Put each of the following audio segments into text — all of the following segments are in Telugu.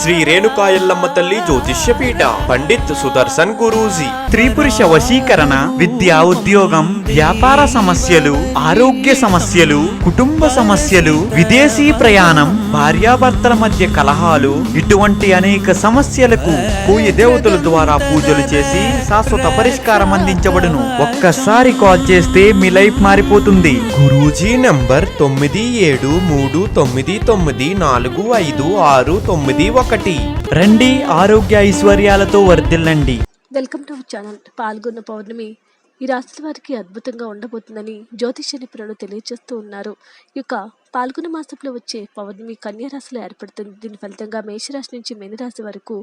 శ్రీ రేణుకాయల్లమ్మ తల్లి జ్యోతిష్యపీఠ పండిత్ సుదర్శన్ గురూజీ. త్రిపురుష వశీకరణ విద్య ఉద్యోగం వ్యాపార సమస్యలు ఆరోగ్య సమస్యలు కుటుంబ సమస్యలు విదేశీ ప్రయాణం భార్యాభర్తల మధ్య కలహాలు ఇటువంటి అనేక సమస్యలకు కోయి దేవతల ద్వారా పూజలు చేసి శాశ్వత పరిష్కారం అందించబడును. ఒక్కసారి కాల్ చేస్తే మీ లైఫ్ మారిపోతుంది. గురూజీ నంబర్ తొమ్మిది ఏడు మూడు తొమ్మిది తొమ్మిది నాలుగు ఐదు ఆరు తొమ్మిది ఒకటి. రండి ఆరోగ్య ఐశ్వర్యాలతో వర్ధిల్లండి. వెల్కమ్ టు అవర్ ఛానల్ పాల్గొన్న పౌర్ణమి. ఈ రాశుల వారికి అద్భుతంగా ఉండబోతుందని జ్యోతిష నిపుణులు తెలియజేస్తూ ఉన్నారు. ఈ యొక్క పాల్గొన మాసంలో వచ్చే పౌర్ణమి కన్యారాశిలో ఏర్పడుతుంది. దీని ఫలితంగా మేషరాశి నుంచి మేనరాశి వరకు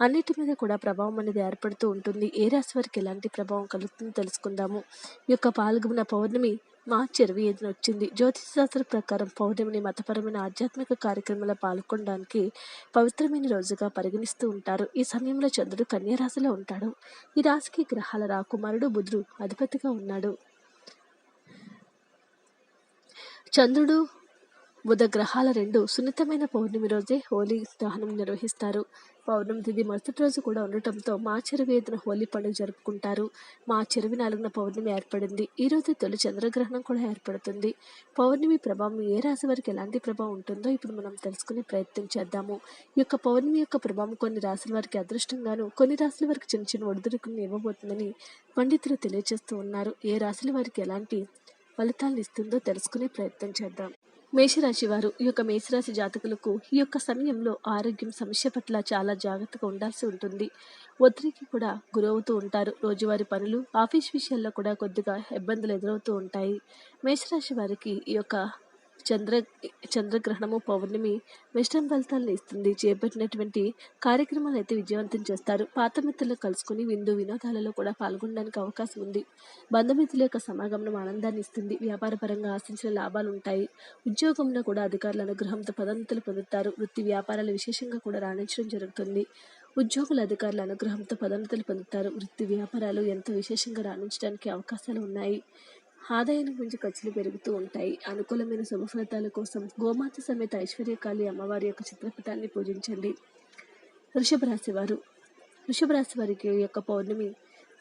అన్నిటి మీద కూడా ప్రభావం అనేది ఏర్పడుతూ ఉంటుంది. ఏ రాశి వారికి ఎలాంటి ప్రభావం కలుగుతుందో తెలుసుకుందాము. ఈ యొక్క పాల్గొన్న పౌర్ణమి మార్చి ఇరవై ఐదున వచ్చింది. జ్యోతిష శాస్త్ర ప్రకారం పౌర్ణమిని మతపరమైన ఆధ్యాత్మిక కార్యక్రమంలో పాల్గొనడానికి పవిత్రమైన రోజుగా పరిగణిస్తూ ఉంటారు. ఈ సమయంలో చంద్రుడు కన్యారాశిలో ఉంటాడు. ఈ రాశికి గ్రహాల రాకుమారుడు బుధుడు అధిపతిగా ఉన్నాడు. చంద్రుడు బుధ గ్రహాల రెండు సున్నితమైన పౌర్ణమి రోజే హోలీ దహనం నిర్వహిస్తారు. పౌర్ణమి తిథి మరుసటి రోజు కూడా ఉండటంతో మా చెరువు ఎదున హోలీ పండుగ జరుపుకుంటారు. మా చెరువు నాలుగున పౌర్ణమి ఏర్పడింది. ఈ రోజు తొలి చంద్రగ్రహణం కూడా ఏర్పడుతుంది. పౌర్ణమి ప్రభావం ఏ రాశి వారికి ఎలాంటి ప్రభావం ఉంటుందో ఇప్పుడు మనం తెలుసుకునే ప్రయత్నం చేద్దాము. ఈ యొక్క పౌర్ణమి యొక్క ప్రభావం కొన్ని రాశుల వారికి అదృష్టంగాను కొన్ని రాశుల వారికి చిన్న చిన్న ఒడిదుడుకుని ఇవ్వబోతుందని పండితులు తెలియజేస్తూ ఉన్నారు. ఏ రాశుల వారికి ఎలాంటి ఫలితాలను ఇస్తుందో తెలుసుకునే ప్రయత్నం చేద్దాం. మేషరాశి వారు ఈ యొక్క మేషరాశి జాతకులకు ఈ యొక్క సమయంలో ఆరోగ్యం సమస్య పట్ల చాలా జాగ్రత్తగా ఉండాల్సి ఉంటుంది. ఒత్తిడికి కూడా గురవుతూ ఉంటారు. రోజువారీ పనులు ఆఫీస్ విషయాల్లో కూడా కొద్దిగా ఇబ్బందులు ఎదురవుతూ ఉంటాయి. మేషరాశి వారికి ఈ యొక్క చంద్ర చంద్రగ్రహణము పౌర్ణమి మిశ్రమ ఫలితాలను ఇస్తుంది. చేపట్టినటువంటి కార్యక్రమాలు అయితే విజయవంతం చేస్తారు. పాత మిత్రులు కలుసుకుని విందు వినోదాలలో కూడా పాల్గొనడానికి అవకాశం ఉంది. బంధుమిత్రుల యొక్క సమాగమనం ఆనందాన్ని ఇస్తుంది. వ్యాపార పరంగా ఆశించిన లాభాలు ఉంటాయి. ఉద్యోగంలో కూడా అధికారుల అనుగ్రహంతో పదోన్నతులు పొందుతారు. వృత్తి వ్యాపారాలు విశేషంగా కూడా రాణించడం జరుగుతుంది. ఉద్యోగుల అధికారుల అనుగ్రహంతో పదోన్నతులు పొందుతారు. వృత్తి వ్యాపారాలు ఎంతో విశేషంగా రాణించడానికి అవకాశాలు ఉన్నాయి. ఆదాయానికి మించి ఖర్చులు పెరుగుతూ ఉంటాయి. అనుకూలమైన శుభఫలితాల కోసం గోమాత సమేత ఐశ్వర్యకాళి అమ్మవారి యొక్క చిత్రపటాన్ని పూజించండి. వృషభ రాశి వారు. వృషభ రాశి వారికి యొక్క పౌర్ణమి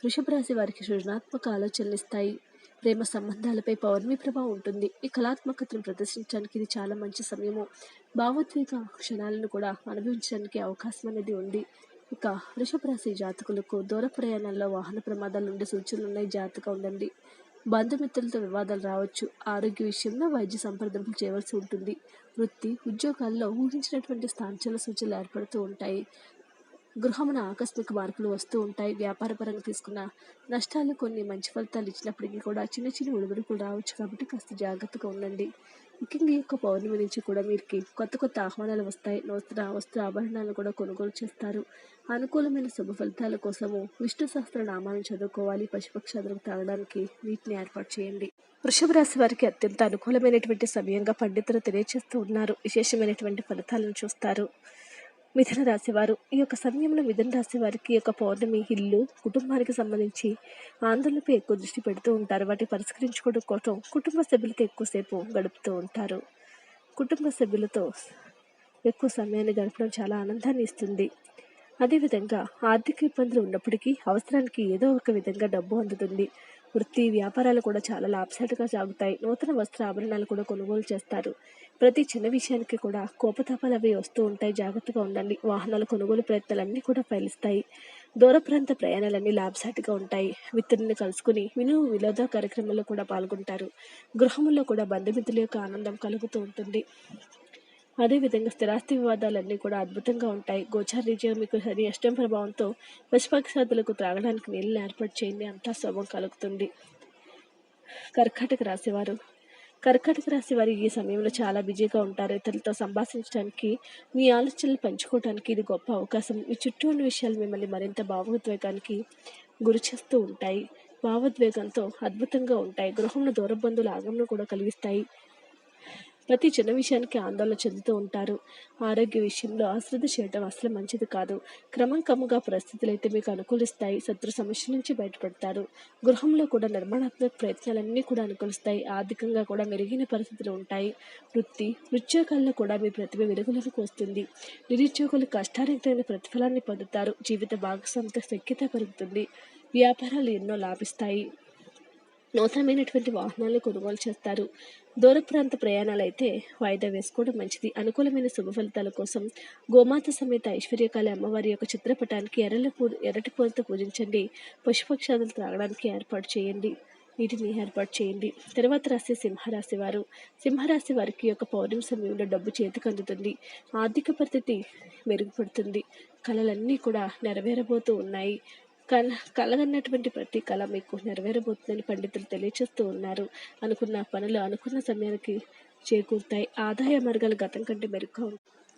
వృషభ రాశి వారికి సృజనాత్మక ఆలోచనలు ఇస్తాయి. ప్రేమ సంబంధాలపై పౌర్ణమి ప్రభావం ఉంటుంది. ఈ కళాత్మకతను ప్రదర్శించడానికి ఇది చాలా మంచి సమయము. భావోద్వేగ క్షణాలను కూడా అనుభవించడానికి అవకాశం అనేది ఉంది. ఇక వృషభ రాశి జాతకులకు దూర ప్రయాణాల్లో వాహన ప్రమాదాలు ఉండే సూచనలు ఉన్నాయి. జాగ్రత్తగా ఉండండి. బంధుమిత్రులతో వివాదాలు రావచ్చు. ఆరోగ్య విషయంలో వైద్య సంప్రదింపులు చేయవలసి ఉంటుంది. వృత్తి ఉద్యోగాల్లో ఊహించినటువంటి స్థానిక సూచనలు ఏర్పడుతూ ఉంటాయి. గృహమున ఆకస్మిక మార్పులు వస్తూ ఉంటాయి. వ్యాపార పరంగా తీసుకున్న నష్టాలు కొన్ని మంచి ఫలితాలు ఇచ్చినప్పటికీ కూడా చిన్న చిన్న ఒడిదుడుకులు రావచ్చు కాబట్టి కాస్త జాగ్రత్తగా ఉండండి. ముఖ్యంగా ఈ యొక్క పౌర్ణమి నుంచి కూడా వీరికి కొత్త కొత్త ఆహ్వానాలు వస్తాయి. నూతన వస్త్ర ఆభరణాలు కూడా కొనుగోలు చేస్తారు. అనుకూలమైన శుభ ఫలితాల కోసము విష్ణు సహస్ర నామాలను చదువుకోవాలి. పశుపక్షాదులకు తాగడానికి వీటిని ఏర్పాటు చేయండి. వృషభ రాశి వారికి అత్యంత అనుకూలమైనటువంటి సమయంగా పండితులు తెలియజేస్తూ ఉన్నారు. విశేషమైనటువంటి ఫలితాలను చూస్తారు. మిథున రాశివారు. ఈ యొక్క సమయంలో మిథున రాశి వారికి యొక్క పౌర్ణమి ఇల్లు కుటుంబానికి సంబంధించి ఆందోళనపై ఎక్కువ దృష్టి పెడుతూ ఉంటారు. వాటిని పరిష్కరించుకోవడం కోసం కుటుంబ సభ్యులతో ఎక్కువసేపు గడుపుతూ ఉంటారు. కుటుంబ సభ్యులతో ఎక్కువ సమయాన్ని గడపడం చాలా ఆనందాన్ని ఇస్తుంది. అదేవిధంగా ఆర్థిక ఇబ్బందులు ఉన్నప్పటికీ అవసరానికి ఏదో ఒక విధంగా డబ్బు అందుతుంది. వృత్తి వ్యాపారాలు కూడా చాలా లాభసాటిగా సాగుతాయి. నూతన వస్త్ర ఆభరణాలు కూడా కొనుగోలు చేస్తారు. ప్రతి చిన్న విషయానికి కూడా కోపతాపాలు అవి వస్తూ ఉంటాయి. జాగ్రత్తగా ఉండండి. వాహనాల కొనుగోలు ప్రయత్నాలన్నీ కూడా ఫలిస్తాయి. దూర ప్రాంత ప్రయాణాలన్నీ లాభసాటిగా ఉంటాయి. మిత్రుల్ని కలుసుకుని విను వినోద కార్యక్రమాల్లో కూడా పాల్గొంటారు. గృహంలో కూడా బంధుమిత్రుల యొక్క ఆనందం కలుగుతూ ఉంటుంది. అదేవిధంగా స్థిరాస్తి వివాదాలన్నీ కూడా అద్భుతంగా ఉంటాయి. గోచార్ రీత్యా మీకు సరి అష్టం ప్రభావంతో పశుపక్షాదులకు త్రాగడానికి నీళ్ళని ఏర్పాటు చేయండి. అంతా శుభం కలుగుతుంది. కర్కాటక రాశివారు కర్కాటక రాశి వారు ఈ సమయంలో చాలా బిజీగా ఉంటారు. ఇతరులతో సంభాషించడానికి మీ ఆలోచనలు పంచుకోవడానికి ఇది గొప్ప అవకాశం. మీ చుట్టూ ఉన్న విషయాలు మిమ్మల్ని మరింత భావోద్వేగానికి గురి చేస్తూ ఉంటాయి. భావోద్వేగంతో అద్భుతంగా ఉంటాయి. గృహంలో దూర బంధువుల ఆగమనం కూడా కలిగిస్తాయి. ప్రతి చిన్న విషయానికి ఆందోళన చెందుతూ ఉంటారు. ఆరోగ్య విషయంలో అశ్రద్ధ చేయడం అసలు మంచిది కాదు. క్రమంకముగా పరిస్థితులు అయితే మీకు అనుకూలిస్తాయి. శత్రు సమస్య నుంచి బయటపడతారు. గృహంలో కూడా నిర్మాణాత్మక ప్రయత్నాలన్నీ కూడా అనుకూలిస్తాయి. ఆర్థికంగా కూడా మెరుగైన పరిస్థితులు ఉంటాయి. వృత్తి ఉద్యోగాల్లో కూడా మీ ప్రతిభ వెలుగులోకి వస్తుంది. నిరుద్యోగులు కష్టానికి తగిన ప్రతిఫలాన్ని పొందుతారు. జీవిత భాగస్వామితో శక్యత పెరుగుతుంది. వ్యాపారాలు ఎన్నో లాభిస్తాయి. నూతనమైనటువంటి వాహనాలను కొనుగోలు చేస్తారు. దూర ప్రాంత ప్రయాణాలు అయితే వాయిదా వేసుకోవడం మంచిది. అనుకూలమైన శుభ ఫలితాల కోసం గోమాత సమేత ఐశ్వర్యకాళి అమ్మవారి యొక్క చిత్రపటానికి ఎర్రల పూ ఎర్రటి పూలతో పూజించండి. పశుపక్షాదులు త్రాగడానికి ఏర్పాటు చేయండి. వీటిని ఏర్పాటు చేయండి. తర్వాత రాశి సింహరాశి వారు. సింహరాశి వారికి యొక్క పౌర్ణమి సమయంలో డబ్బు చేతికి అందుతుంది. ఆర్థిక పరిస్థితి మెరుగుపడుతుంది. కళలన్నీ కూడా నెరవేరబోతూ ఉన్నాయి. కల కలగన్నటువంటి ప్రతి కళ మీకు నెరవేరబోతుందని పండితులు తెలియచేస్తూ ఉన్నారు. అనుకున్న పనులు అనుకున్న సమయానికి చేకూరుతాయి. ఆదాయ మార్గాలు గతం కంటే మెరుగ్గా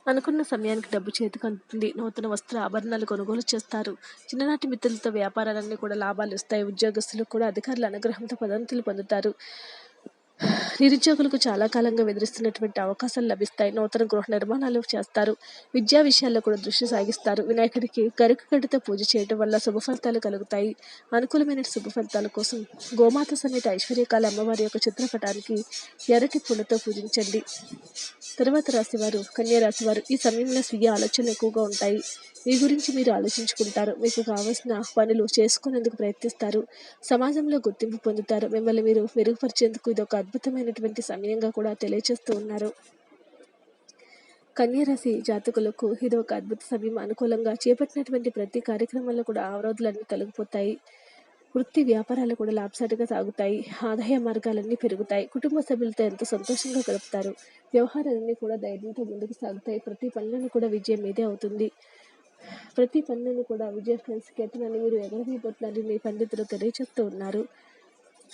అనుకున్న సమయానికి డబ్బు చేతికి అందుతుంది. నూతన వస్త్ర ఆభరణాలు కొనుగోలు చేస్తారు. చిన్ననాటి మిత్రులతో వ్యాపారాలన్నీ కూడా లాభాలు ఇస్తాయి ఉద్యోగస్తులు కూడా అధికారుల అనుగ్రహంతో పదోన్నతులు పొందుతారు. నిరుద్యోగులకు చాలా కాలంగా ఎదురుస్తున్నటువంటి అవకాశాలు లభిస్తాయి. నూతన గృహ నిర్మాణాలు చేస్తారు. విద్యా విషయాల్లో కూడా దృష్టి సాగిస్తారు. వినాయకుడికి గరుకు పూజ చేయడం వల్ల శుభ ఫలితాలు కలుగుతాయి. అనుకూలమైన శుభ ఫలితాల కోసం గోమాత సమేత ఐశ్వర్యకాల అమ్మవారి యొక్క చిత్రపటానికి ఎర్రటి పూలతో పూజించండి. తర్వాత రాశివారు కన్యా రాశివారు ఈ సమయంలో స్వీయ ఆలోచనలు ఎక్కువగా ఉంటాయి. మీ గురించి మీరు ఆలోచించుకుంటారు. మీకు కావలసిన పనులు చేసుకునేందుకు ప్రయత్నిస్తారు. సమాజంలో గుర్తింపు పొందుతారు. మిమ్మల్ని మీరు మెరుగుపరిచేందుకు ఇది ఒక అద్భుతమైనటువంటి సమయంగా కూడా తెలియజేస్తూ ఉన్నారు. కన్యరాశి జాతకులకు ఇది ఒక అద్భుత సమయం. అనుకూలంగా చేపట్టినటువంటి ప్రతి కార్యక్రమంలో కూడా అవరోధాలన్నీ తొలగిపోతాయి. వృత్తి వ్యాపారాలు కూడా లాభసాటిగా సాగుతాయి. ఆదాయ మార్గాలన్నీ పెరుగుతాయి. కుటుంబ సభ్యులతో ఎంతో సంతోషంగా గడుపుతారు. వ్యవహారాలన్నీ కూడా ధైర్యంతో ముందుకు సాగుతాయి. ప్రతి పనులను కూడా విజయం మీదే అవుతుంది. ప్రతి పనులను కూడా విజయ స్కెట్లని మీరు ఎగరవేయబోతున్నారని మీ పండితులు తెలియజేస్తూ ఉన్నారు.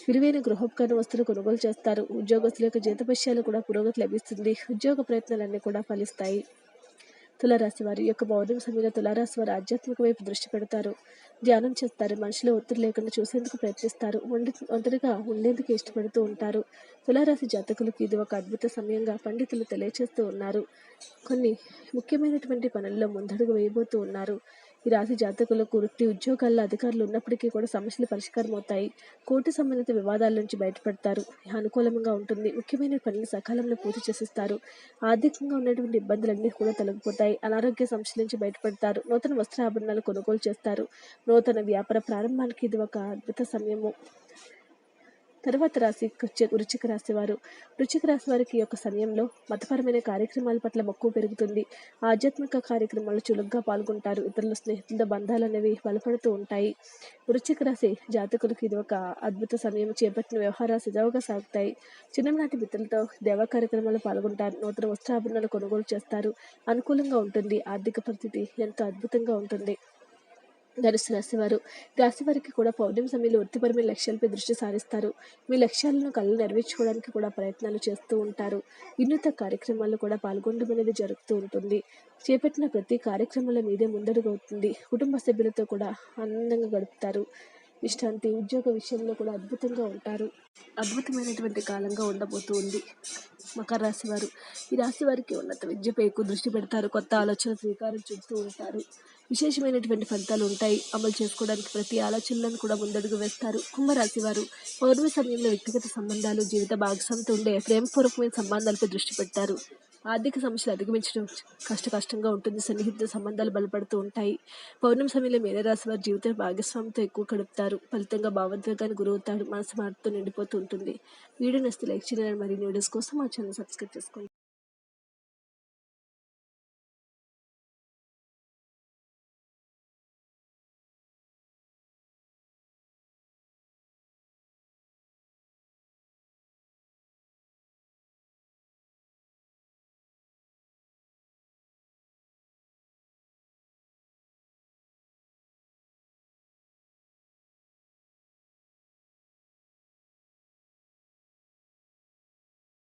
విలువైన గృహోపకరణ వస్తువులు కొనుగోలు చేస్తారు. ఉద్యోగస్తుల యొక్క జీతపత్యాలు కూడా పురోగతి లభిస్తుంది. ఉద్యోగ ప్రయత్నాలన్నీ కూడా ఫలిస్తాయి. తులారాశి వారి యొక్క మౌనం సమయంలో తులారాశి వారు ఆధ్యాత్మిక వైపు దృష్టి పెడతారు. ధ్యానం చేస్తారు. మనుషులు ఒత్తిడి లేకుండా చూసేందుకు ప్రయత్నిస్తారు. ఒంటి ఒంటరిగా ఉండేందుకు ఇష్టపడుతూ ఉంటారు. తులారాశి జాతకులకు ఇది ఒక అద్భుత సమయంగా పండితులు తెలియజేస్తూ ఉన్నారు. కొన్ని ముఖ్యమైనటువంటి పనుల్లో ముందడుగు వేయబోతూ ఉన్నారు. ఈ రాశి జాతకులకు వృత్తి ఉద్యోగాల్లో అధికారులు ఉన్నప్పటికీ కూడా సమస్యలు పరిష్కారం అవుతాయి. కోర్టు సంబంధిత వివాదాల నుంచి బయటపడతారు. అనుకూలంగా ఉంటుంది. ముఖ్యమైన పనులు సకాలంలో పూర్తి చేసిస్తారు. ఆర్థికంగా ఉన్నటువంటి ఇబ్బందులన్నీ కూడా తొలగిపోతాయి. అనారోగ్య సమస్యల నుంచి బయటపడతారు. నూతన వస్త్రాభరణాలు కొనుగోలు చేస్తారు. నూతన వ్యాపార ప్రారంభానికి ఇది ఒక అద్భుత సమయము. తర్వాత రాశి వృచ్చిక రాశి వారు. వృచ్చిక రాశి వారికి ఈ యొక్క సమయంలో మతపరమైన కార్యక్రమాల పట్ల మక్కువ పెరుగుతుంది. ఆధ్యాత్మిక కార్యక్రమాలు చురుగ్గా పాల్గొంటారు. ఇతరుల స్నేహితుల బంధాలు అనేవి బలపడుతూ ఉంటాయి. వృచ్చిక రాశి జాతకులకు ఇది ఒక అద్భుత సమయం. చేపట్టిన వ్యవహారాలు సజావుగా సాగుతాయి. చిన్ననాటి మిత్రులతో దేవ కార్యక్రమాలు పాల్గొంటారు. నూతన వస్త్రాభరణాలు కొనుగోలు చేస్తారు. అనుకూలంగా ఉంటుంది. ఆర్థిక పరిస్థితి ఎంతో అద్భుతంగా ఉంటుంది. ధనుసు రాశివారు రాశివారికి వారికి కూడా పౌర్ణమి సమయంలో వృత్తిపరమైన లక్ష్యాలపై దృష్టి సారిస్తారు. మీ లక్ష్యాలను కళ్ళు నెరవేర్చుకోవడానికి కూడా ప్రయత్నాలు చేస్తూ ఉంటారు. వినూత కార్యక్రమాల్లో కూడా పాల్గొనడం అనేది జరుగుతూ ఉంటుంది. చేపట్టిన ప్రతి కార్యక్రమంలో మీదే ముందడుగు అవుతుంది. కుటుంబ సభ్యులతో కూడా ఆనందంగా గడుపుతారు. విశ్రాంతి ఉద్యోగ విషయంలో కూడా అద్భుతంగా ఉంటారు. అద్భుతమైనటువంటి కాలంగా ఉండబోతూ ఉంది మకర రాశి వారు. ఈ రాశి వారికి ఉన్నత విద్యపై ఎక్కువ దృష్టి పెడతారు. కొత్త ఆలోచన స్వీకారం చూస్తూ ఉంటారు. విశేషమైనటువంటి ఫలితాలు ఉంటాయి. అమలు చేసుకోవడానికి ప్రతి ఆలోచనలను కూడా ముందడుగు వేస్తారు. కుంభరాశి వారు. పౌర్ణమి సమయంలో వ్యక్తిగత సంబంధాలు జీవిత భాగస్వామితో ఉండే ప్రేమపూర్వకమైన సంబంధాలపై దృష్టి పెడతారు ఆర్థిక సమస్యలు అధిగమించడం కష్ట కష్టంగా ఉంటుంది. సన్నిహిత సంబంధాలు బలపడుతూ ఉంటాయి. పౌర్ణమి సమయంలో మేనరాశి వారి జీవిత భాగస్వామితో ఎక్కువ గడుపుతారు. ఫలితంగా భావోద్వేగానికి గురవుతాడు మనసు మార్పుతో నిండిపోతూ ఉంటుంది. వీడియో నస్తే లైక్ చేయాలని మరియు వీడియోస్ కోసం మా ఛానల్ సబ్స్క్రైబ్ చేసుకోండి.